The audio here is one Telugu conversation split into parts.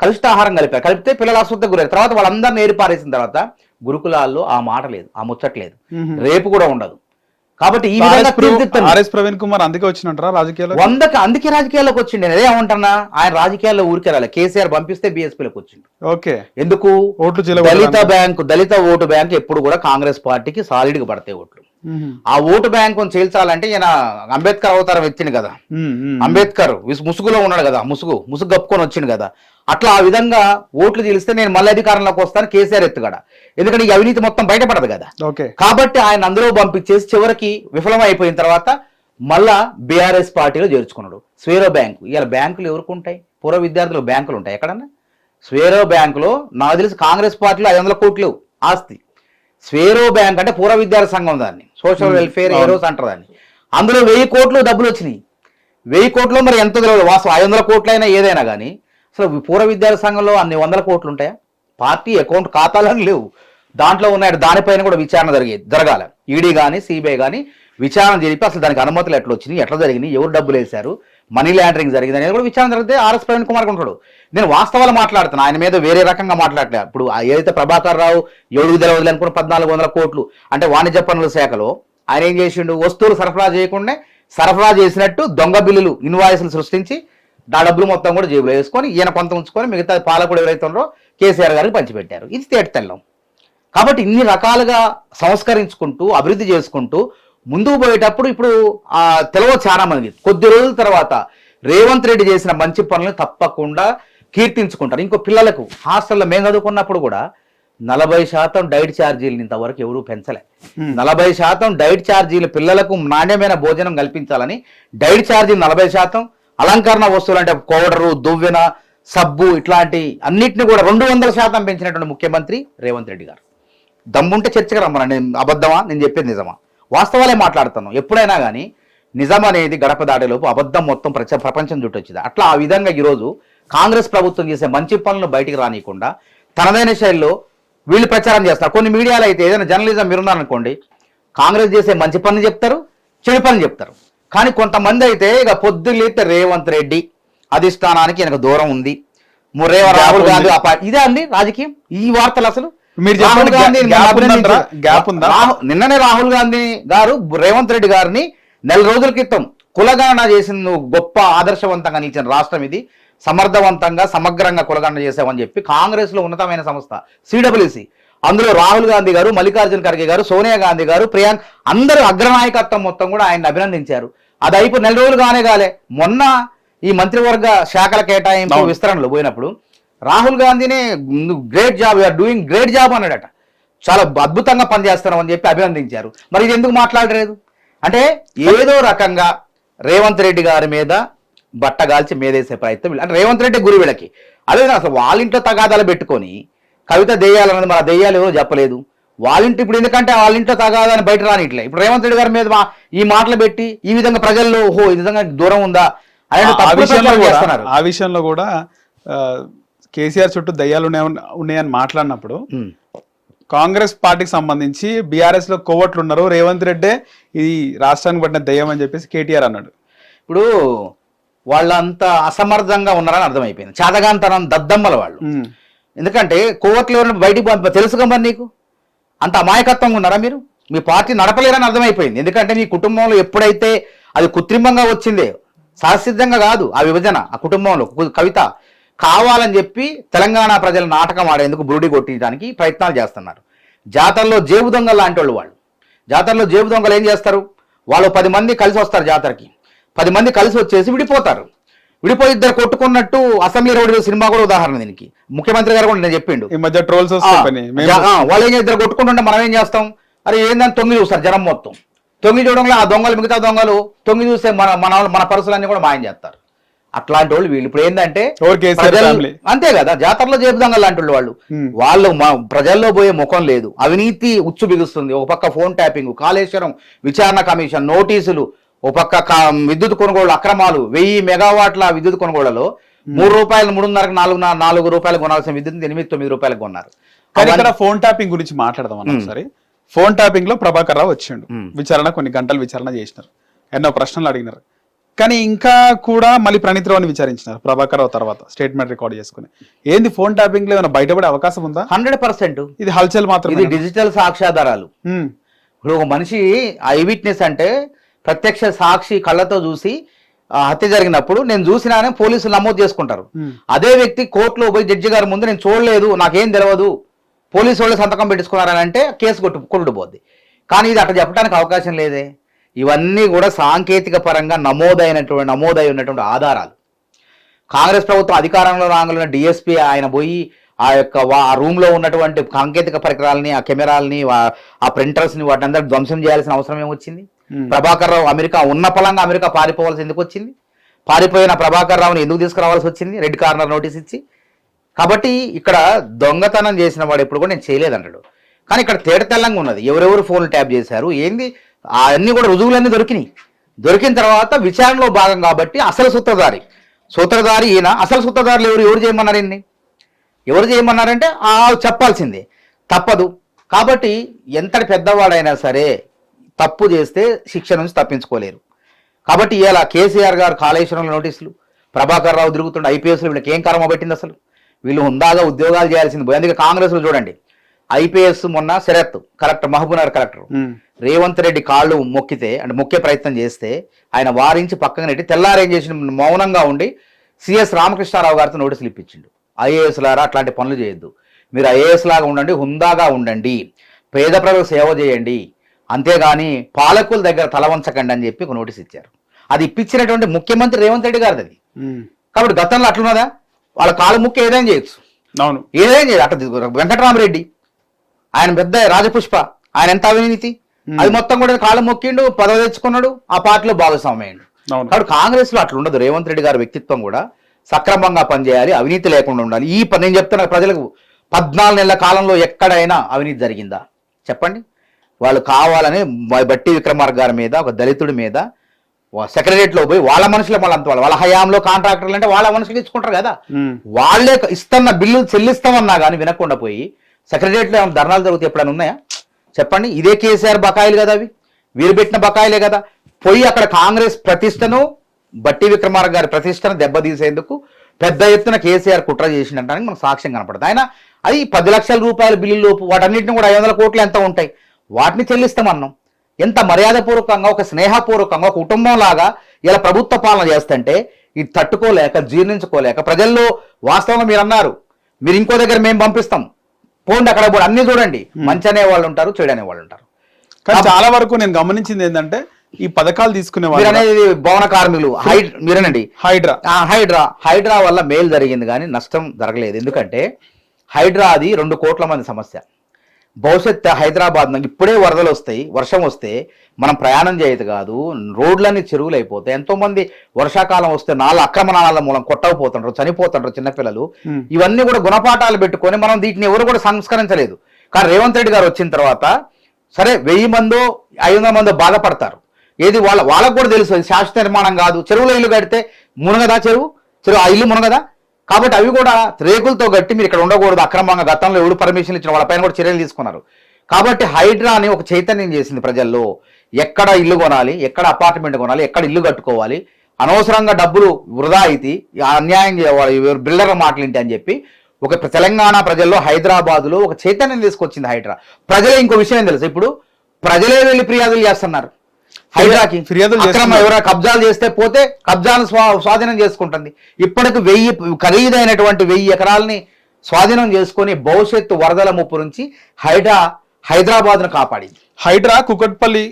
కలుషిత ఆహారం కలిపారు. కలిపితే పిల్లలు అస్వస్థకు గురయ్యారు. తర్వాత వాళ్ళందరినీ ఏరిపారేసిన తర్వాత గురుకులాల్లో ఆ మాట లేదు ఆ ముచ్చట లేదు. రేపు కూడా ఉండదు. కాబట్టి ఈ విధంగా ఆర్ఎస్ ప్రవీణ్- కుమార్ అందుకే వచ్చినట్రా రాజకీయాల్లో? వందకి అందుకే రాజకీయాల్లోకి వచ్చిండు. నేను అదే ఏమంటున్నా? ఆయన రాజకీయాల్లో ఊరికే రాలే కేసీఆర్ పంపిస్తే బీఎస్పీలోకి వచ్చిండు. ఓకే. ఎందుకు? ఓట్లు. దళిత బ్యాంకు దళిత ఓటు బ్యాంక్ ఎప్పుడు కూడా కాంగ్రెస్ పార్టీకి సాలిడ్గా పడతాయి ఓట్లు. ఆ ఓటు బ్యాంకును చేల్చాలంటే ఈయన అంబేద్కర్ అవతారం ఎత్తింది కదా. అంబేద్కర్ ముసుగులో ఉన్నాడు కదా ముసుగు ముసుగు కప్పుకొని వచ్చిండు కదా. అట్లా ఆ విధంగా ఓట్లు చీలిస్తే నేను మళ్ళీ అధికారంలోకి వస్తాను కేసీఆర్ ఎత్తుగడ. ఎందుకంటే ఈ అవినీతి మొత్తం బయటపడదు కదా. ఓకే. కాబట్టి ఆయన అందులో పంపించేసి చివరికి విఫలం అయిపోయిన తర్వాత మళ్ళా బీఆర్ఎస్ పార్టీలో చేర్చుకున్నాడు. స్వేరో బ్యాంకు. ఇవాళ బ్యాంకులు ఎవరికి ఉంటాయి? పూర్వ విద్యార్థులకు బ్యాంకులు ఉంటాయి. ఎక్కడన్నా? స్వేరో బ్యాంకులో నాకు తెలిసి కాంగ్రెస్ పార్టీలో ఐదు వందల కోట్లు ఆస్తి. స్వేరో బ్యాంక్ అంటే పూర్వ విద్యార్థి సంఘం దాన్ని. సోషల్ వెల్ఫేర్ ఏరోస్ అంటారు దాన్ని. అందులో వెయ్యి కోట్లు డబ్బులు వచ్చినాయి. వెయ్యి కోట్లు మరి ఎంత తెలియదు. వాస్తవం ఐదు వందల కోట్లు అయినా ఏదైనా కానీ అసలు పూర్వ విద్యార్థి సంఘంలో అన్ని వందల కోట్లు ఉంటాయా? పార్టీ అకౌంట్ ఖాతాలను లేవు. దాంట్లో ఉన్నాయి దానిపైన కూడా విచారణ జరిగేది జరగాల. ఈడీ కానీ సిబిఐ కానీ విచారణ జరిపి అసలు దానికి అనుమతులు ఎట్లా వచ్చినాయి? ఎట్లా జరిగినాయి? ఎవరు డబ్బులు వేశారు? మనీ ల్యాండరింగ్ జరిగింది అనేది కూడా విచారణ జరిగితే ఆర్ఎస్ ప్రవీణ్ కుమార్ ఉంటాడు. నేను వాస్తవాలు మాట్లాడుతున్నా. ఆయన మీద వేరే రకంగా మాట్లాడలే. ఇప్పుడు ఏదైతే ప్రభాకర్ రావు ఏడు తెలవదులు అనుకున్న పద్నాలుగు వందల కోట్లు అంటే వాణిజ్య పన్నుల శాఖలో ఆయన ఏం చేసిండు? వస్తువులు సరఫరా చేయకుండా సరఫరా చేసినట్టు దొంగ బిల్లులు ఇన్వాయిస్లు సృష్టించి ఆ డబ్బులు మొత్తం కూడా జేబులో వేసుకొని ఈయన కొంత ఉంచుకొని మిగతా పాలకుడు ఎవరైతే ఉన్నారో కేసీఆర్ గారికి పంచిపెట్టారు. ఇది తేట తెల్లం కాబట్టి ఇన్ని రకాలుగా సంస్కరించుకుంటూ అభివృద్ధి చేసుకుంటూ ముందుకు పోయేటప్పుడు ఇప్పుడు ఆ తెలవ చాలా మంది. కొద్ది రోజుల తర్వాత రేవంత్ రెడ్డి చేసిన మంచి పనులను తప్పకుండా కీర్తించుకుంటారు. ఇంకో పిల్లలకు హాస్టల్లో మేము చదువుకున్నప్పుడు కూడా నలభై శాతం డైట్ ఛార్జీలు ఇంతవరకు ఎవరూ పెంచలే. నలభై శాతం డైట్ ఛార్జీలు పిల్లలకు నాణ్యమైన భోజనం కల్పించాలని డైట్ ఛార్జీలు నలభై శాతం అలంకరణ వస్తువులు అంటే పౌడరు దువ్వెన సబ్బు ఇట్లాంటి అన్నిటిని కూడా రెండు వందల శాతం పెంచినటువంటి ముఖ్యమంత్రి రేవంత్ రెడ్డి గారు. దమ్ముంటే చర్చకు రమ్మన్నా నేను అబద్ధమా? నేను చెప్పేది నిజమా? వాస్తవాలే మాట్లాడుతున్నాను ఎప్పుడైనా కానీ నిజం అనేది గడప దాటేలోపు అబద్ధం మొత్తం ప్రచ ప్రపంచం చుట్టొచ్చింది అట్లా ఆ విధంగా ఈరోజు కాంగ్రెస్ ప్రభుత్వం చేసే మంచి పనులను బయటికి రానియకుండా తనదైన శైలిలో వీళ్ళు ప్రచారం చేస్తారు. కొన్ని మీడియాలో అయితే ఏదైనా జర్నలిజం మీరున్నారనుకోండి కాంగ్రెస్ చేసే మంచి పనులు చెప్తారు చెడు పనులు చెప్తారు. కానీ కొంతమంది అయితే ఇక పొద్దులేతే రేవంత్ రెడ్డి అధిష్టానానికి ఈయనకు దూరం ఉంది. రాహుల్ గాంధీ ఇదే అండి రాజకీయం? ఈ వార్తలు అసలు మీరు రాహుల్ గాంధీ గ్యాప్ ఉందా? నిన్ననే రాహుల్ గాంధీ గారు రేవంత్ రెడ్డి గారిని నెల రోజుల క్రితం కులగణన చేసిన నువ్వు గొప్ప ఆదర్శవంతంగా నిలిచిన రాష్ట్రం ఇది. సమర్థవంతంగా సమగ్రంగా కులగణన చేసామని చెప్పి కాంగ్రెస్లో ఉన్నతమైన సంస్థ సిడబ్ల్యూసి. అందులో రాహుల్ గాంధీ గారు మల్లికార్జున ఖర్గే గారు సోనియా గాంధీ గారు ప్రియాంక్ అందరూ అగ్రనాయకత్వం మొత్తం కూడా ఆయన అభినందించారు. అది అయిపోయి నెల రోజులు కానే కాలే. మొన్న ఈ మంత్రివర్గ శాఖల కేటాయింపు. విస్తరణలో పోయినప్పుడు Rahul గాంధీనే great job you are doing great job అన్నాడట. చాలా అద్భుతంగా పనిచేస్తున్నాం అని చెప్పి అభినందించారు. మరి ఇది ఎందుకు మాట్లాడలేదు? అంటే ఏదో రకంగా రేవంత్ రెడ్డి గారి మీద బట్టగాల్చి మేదేసే ప్రయత్నం అంటే రేవంత్ రెడ్డి గురి వీళ్ళకి. అదే అసలు వాళ్ళ ఇంట్లో తగాదాలు పెట్టుకొని కవిత దెయ్యాలన్నది మన దెయ్యాలు ఎవరో చెప్పలేదు. వాళ్ళ ఇంటి ఇప్పుడు ఎందుకంటే వాళ్ళ ఇంట్లో తగాదని బయట రానిట్లే. ఇప్పుడు రేవంత్ రెడ్డి గారి మీద ఈ మాటలు పెట్టి ఈ విధంగా ప్రజల్లో ఓహో ఈ విధంగా దూరం ఉందా? అనే ఆ విషయంలో కూడా కేసీఆర్ చుట్టూ దయ్యాలు ఉన్నాయని ఉన్నాయని మాట్లాడినప్పుడు. కాంగ్రెస్ పార్టీకి సంబంధించి బీఆర్ఎస్లో కోవట్లు ఉన్నారు రేవంత్ రెడ్డే ఇది రాష్ట్రానికి పడిన దయ్యం అని చెప్పేసి కేటీఆర్ అన్నాడు. ఇప్పుడు వాళ్ళంతా అసమర్థంగా ఉన్నారని అర్థమైపోయింది. చాతగాంతనం దద్దమ్మల వాళ్ళు. ఎందుకంటే కోవట్లు ఎవరిని బయటికి పంప తెలుసుగా మరి నీకు? అంత అమాయకత్వంగా ఉన్నారా మీరు? మీ పార్టీ నడపలేరని అర్థమైపోయింది. ఎందుకంటే మీ కుటుంబంలో ఎప్పుడైతే అది కృత్రిమంగా వచ్చిందే సహసిద్ధంగా కాదు ఆ విభజన ఆ కుటుంబంలో కవిత. కావాలని చెప్పి తెలంగాణ ప్రజల నాటకం ఆడేందుకు బురుడి కొట్టించడానికి ప్రయత్నాలు చేస్తున్నారు. జాతరలో జేబు దొంగలు లాంటి వాళ్ళు వాళ్ళు. జాతరలో జేబు దొంగలు ఏం చేస్తారు? వాళ్ళు పది మంది కలిసి వస్తారు జాతరకి. పది మంది కలిసి వచ్చేసి విడిపోతారు. విడిపోయి ఇద్దరు కొట్టుకున్నట్టు అసెంబ్లీ రోడ్ సినిమా కూడా ఉదాహరణ దీనికి. ముఖ్యమంత్రి గారు కూడా నేను చెప్పిండు. ఈ మధ్య ట్రోల్స్ వాళ్ళు ఏం చేస్తారు? కొట్టుకుంటుంటే మనం ఏం చేస్తాం? అరే ఏందని తొంగి చూస్తారు జనం మొత్తం. తొంగి చూడంలో ఆ దొంగలు మిగతా దొంగలు తొంగి చూస్తే మన మన మన పరుసలన్నీ కూడా మాయం చేస్తారు. అట్లాంటి వాళ్ళు. వీళ్ళు ఇప్పుడు ఏంటంటే? అంతే కదా జాతరలో చేపు దొంగలు లాంటి వాళ్ళు. వాళ్ళు. వాళ్ళు మా- ప్రజల్లో పోయే ముఖం లేదు. అవినీతి ఉచ్చు బిగుస్తుంది. ఒక పక్క ఫోన్ ట్యాపింగ్ కాళేశ్వరం విచారణ కమిషన్ నోటీసులు ఒక పక్క విద్యుత్ కొనుగోలు అక్రమాలు వెయ్యి మెగావాట్ల విద్యుత్ కొనుగోళ్ళలో మూడు రూపాయలు మూడున్నరకు నాలుగు నాలుగు రూపాయలు కొనాల్సిన విద్యుత్ ఎనిమిది తొమ్మిది రూపాయలకు కొన్నారు. కానీ ఇక్కడ ఫోన్ ట్యాపింగ్ గురించి మాట్లాడదాం ఒకసారి. ఫోన్ ట్యాపింగ్లో ప్రభాకర్ రావు వచ్చిండు. విచారణ కొన్ని గంటలు విచారణ చేసినారు. ఎన్నో ప్రశ్నలు అడిగినారు. కానీ ఇంకా కూడా మళ్ళీ ప్రణీత్ రావుని విచారించినారు ప్రభాకర్ రావు తర్వాత స్టేట్మెంట్ రికార్డ్ చేసుకుని. ఏంది ఫోన్ ట్యాపింగ్లో ఏమైనా బయటపడే అవకాశం ఉందా? Hundred percent. ఇది హల్చల్ మాత్రం ఇది డిజిటల్ సాక్ష్యాధారాలు. ఇప్పుడు ఒక మనిషి ఐ విట్నెస్ అంటే ప్రత్యక్ష సాక్షి కళ్ళతో చూసి హత్య జరిగినప్పుడు నేను చూసినానే పోలీసులు నమోదు చేసుకుంటారు. అదే వ్యక్తి కోర్టులో పోయి జడ్జి గారి ముందు నేను చూడలేదు నాకేం తెలియదు పోలీసు వాళ్ళు సంతకం పెట్టించుకున్నారని అంటే కేసు కొట్టు కొట్టుడు పోద్ది కానీ ఇది అక్కడ చెప్పడానికి అవకాశం లేదే. ఇవన్నీ కూడా సాంకేతిక పరంగా నమోదైనటువంటి నమోదై ఉన్నటువంటి ఆధారాలు. కాంగ్రెస్ ప్రభుత్వం అధికారంలో రాగలిగిన డిఎస్పీ ఆయన పోయి ఆ యొక్క ఆ రూమ్లో ఉన్నటువంటి సాంకేతిక పరికరాలని ఆ కెమెరాలని ఆ ప్రింటర్స్ని వాటి అందరికి ధ్వంసం చేయాల్సిన అవసరం ఏమొచ్చింది? ప్రభాకర్ రావు అమెరికా ఉన్న పలంగా అమెరికా పారిపోవాల్సి ఎందుకు వచ్చింది పారిపోయిన ప్రభాకర్ రావుని ఎందుకు తీసుకురావాల్సి వచ్చింది? రెడ్ కార్నర్ నోటీస్ ఇచ్చి. కాబట్టి ఇక్కడ దొంగతనం చేసిన వాడు ఎప్పుడు కూడా నేను చేయలేదంటాడు కానీ ఇక్కడ తేటతెల్లంగా ఉన్నది. ఎవరెవరు ఫోన్లు ట్యాప్ చేశారు? ఏంది? అన్నీ కూడా రుజువులన్నీ దొరికినాయి. దొరికిన తర్వాత విచారణలో భాగం కాబట్టి అసలు సూత్రధారి. సూత్రధారి ఈయన. అసలు సూత్రధారులు ఎవరు? ఎవరు చేయమన్నారు ఈయన్ని? ఎవరు చేయమన్నారంటే ఆ చెప్పాల్సిందే. తప్పదు. కాబట్టి ఎంత పెద్దవాడైనా సరే తప్పు చేస్తే శిక్ష నుంచి తప్పించుకోలేరు. కాబట్టి ఇలా కేసీఆర్ గారు కాళేశ్వరంలో నోటీసులు ప్రభాకర్ రావు తిరుగుతుండే ఐపీఎస్లు వీళ్ళకి ఏం కర్మ పెట్టింది అసలు? వీళ్ళు హుందాగా ఉద్యోగాలు చేయాల్సింది. అందుకే కాంగ్రెస్లో చూడండి. ఐపీఎస్ మొన్న శరత్ కలెక్టర్ మహబూబ్నగర్ కలెక్టర్. రేవంత్ రెడ్డి కాళ్ళు మొక్కితే అంటే మొక్కే ప్రయత్నం చేస్తే ఆయన వారించి పక్కన నెట్టి తెల్లారేం చేసిన మౌనంగా ఉండి సిఎస్ రామకృష్ణారావు గారితో నోటీసులు ఇప్పించిండు. ఐఏఎస్ లారా అట్లాంటి పనులు చేయొద్దు. మీరు ఐఏఎస్ లాగా ఉండండి హుందాగా ఉండండి. పేద ప్రజలకు సేవ చేయండి. అంతేగాని పాలకుల దగ్గర తల వంచకండి అని చెప్పి ఒక నోటీస్ ఇచ్చారు. అది ఇప్పించినటువంటి ముఖ్యమంత్రి రేవంత్ రెడ్డి గారిది అది. కాబట్టి గతంలో అట్లున్నదా? వాళ్ళ కాలు ముక్కు ఏదైనా చేయొచ్చు. అవును. ఏదైనా చేయదు అట్లా వెంకటరామరెడ్డి ఆయన పెద్ద రాజపుష్ప. ఆయన ఎంత అవినీతి? అది మొత్తం కూడా కాళ్ళు మొక్కిండు పదవి తెచ్చుకున్నాడు ఆ పార్టీలో భాగస్వామి అయ్యిండు. అవును. కాబట్టి కాంగ్రెస్లో అట్లా ఉండదు. రేవంత్ రెడ్డి గారి వ్యక్తిత్వం కూడా సక్రమంగా పనిచేయాలి అవినీతి లేకుండా ఉండాలి. ఈ పని నేను చెప్తున్నా ప్రజలకు పద్నాలుగు నెలల కాలంలో ఎక్కడైనా అవినీతి జరిగిందా? చెప్పండి. వాళ్ళు కావాలని బట్టి విక్రమార్క గారి మీద ఒక దళితుడి మీద సెక్రటరియట్లో పోయి వాళ్ళ మనుషులే మళ్ళీ అంత వాళ్ళ హయాంలో కాంట్రాక్టర్లు అంటే వాళ్ళ మనుషులు ఇచ్చుకుంటారు కదా. ఉమ్. వాళ్ళే ఇస్తున్న బిల్లు చెల్లిస్తామన్నా కానీ వినకుండా పోయి సెక్రటరియట్లో ఏమైనా ధర్నాలు జరుగుతాయి ఎప్పుడైనా ఉన్నాయా? చెప్పండి. ఇదే కేసీఆర్ బకాయిలు కదా అవి. వీరు పెట్టిన బకాయిలే కదా. పోయి అక్కడ కాంగ్రెస్ ప్రతిష్టను బట్టి విక్రమార్క గారి ప్రతిష్టను దెబ్బతీసేందుకు పెద్ద ఎత్తున కేసీఆర్ కుట్ర చేసిండటానికి మనకు సాక్ష్యం కనపడుతుంది ఆయన అది పది లక్షల రూపాయల బిల్లులు వాటన్నిటిని కూడా ఐదు వందల కోట్లు ఎంత ఉంటాయి. వాటిని చెల్లిస్తామన్నాం ఎంత మర్యాదపూర్వకంగా ఒక స్నేహపూర్వకంగా ఒక కుటుంబం లాగా ఇలా ప్రభుత్వ పాలన చేస్తుంటే ఇది తట్టుకోలేక జీర్ణించుకోలేక ప్రజల్లో వాస్తవంగా మీరు అన్నారు మీరు ఇంకో దగ్గర మేము పంపిస్తాం. పోండి అక్కడ పోండి అన్ని చూడండి. మంచి అనే వాళ్ళు ఉంటారు చెడు అనే వాళ్ళు ఉంటారు. కానీ చాలా వరకు నేను గమనించింది ఏంటంటే ఈ పథకాలు తీసుకునే వాళ్ళు అనేది భవన కార్మికులు మీరేనండి. హైడ్రా. హైడ్రా. హైడ్రా వల్ల మేలు జరిగింది కానీ నష్టం జరగలేదు. ఎందుకంటే హైడ్రా అది రెండు కోట్ల మంది సమస్య. భవిష్యత్ హైదరాబాద్ ఇప్పుడే వరదలు వస్తాయి వర్షం వస్తే మనం ప్రయాణం చేయదు కాదు రోడ్లన్నీ చెరువులు అయిపోతాయి. ఎంతో మంది వర్షాకాలం వస్తే నాలుగు అక్రమణాల మూలం కొట్టకపోతుంటారు చనిపోతుంటారు చిన్నపిల్లలు. ఇవన్నీ కూడా గుణపాఠాలు పెట్టుకొని మనం వీటిని ఎవరు కూడా సంస్కరించలేదు. కానీ రేవంత్ రెడ్డి గారు వచ్చిన తర్వాత సరే వెయ్యి మందో ఐదు వందల మందో బాధపడతారు. ఏది వాళ్ళ వాళ్ళకు కూడా తెలుసు శాశ్వత నిర్మాణం కాదు. చెరువులో ఇల్లు కడితే మునగదా చెరువు? చెరువు ఆ ఇల్లు మునగదా? కాబట్టి అవి కూడా రేకులతో గట్టి మీరు ఇక్కడ ఉండకూడదు. అక్రమంగా గతంలో ఎవరు పర్మిషన్ ఇచ్చిన వాళ్ళపైన కూడా చర్యలు తీసుకున్నారు. కాబట్టి హైడ్రా అని ఒక చైతన్యం చేసింది ప్రజల్లో. ఎక్కడ ఇల్లు కొనాలి ఎక్కడ అపార్ట్మెంట్ కొనాలి ఎక్కడ ఇల్లు కట్టుకోవాలి అనవసరంగా డబ్బులు వృధా అయితే అన్యాయం చేయవాలి బిల్డర్ మాటలింటి అని చెప్పి ఒక తెలంగాణ ప్రజల్లో హైదరాబాదులో ఒక చైతన్యం తీసుకొచ్చింది హైడ్రా. ప్రజలే ఇంకో విషయం తెలుసు ఇప్పుడు? ప్రజలే వెళ్ళి ఫిర్యాదులు చేస్తున్నారు. ఫిర్యాదులు అక్రమ. ఎవరైనా కబ్జాలు చేస్తే పోతే కబ్జాను స్వా స్వాధీనం చేసుకుంటుంది. ఇప్పటికి వెయ్యి ఖరీదైనటువంటి వెయ్యి ఎకరాలని స్వాధీనం చేసుకొని భవిష్యత్తు వరదల ముప్పు నుంచి హైడ్రా హైదరాబాద్ను కాపాడింది. హైడ్రా కుకట్పల్లి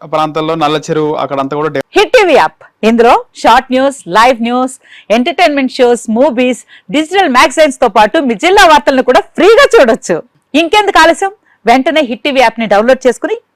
ప్రాంతంలో నల్ల చెరువు అక్కడంతా కూడా హిట్ టీవీ యాప్. ఇందులో short news live news entertainment shows movies digital మ్యాగజైన్స్తో పాటు మీ జిల్లా వార్తలను కూడా ఫ్రీగా చూడొచ్చు. ఇంకెందుకు ఆలస్యం? వెంటనే హిట్ టీవీ యాప్ని డౌన్లోడ్ చేసుకుని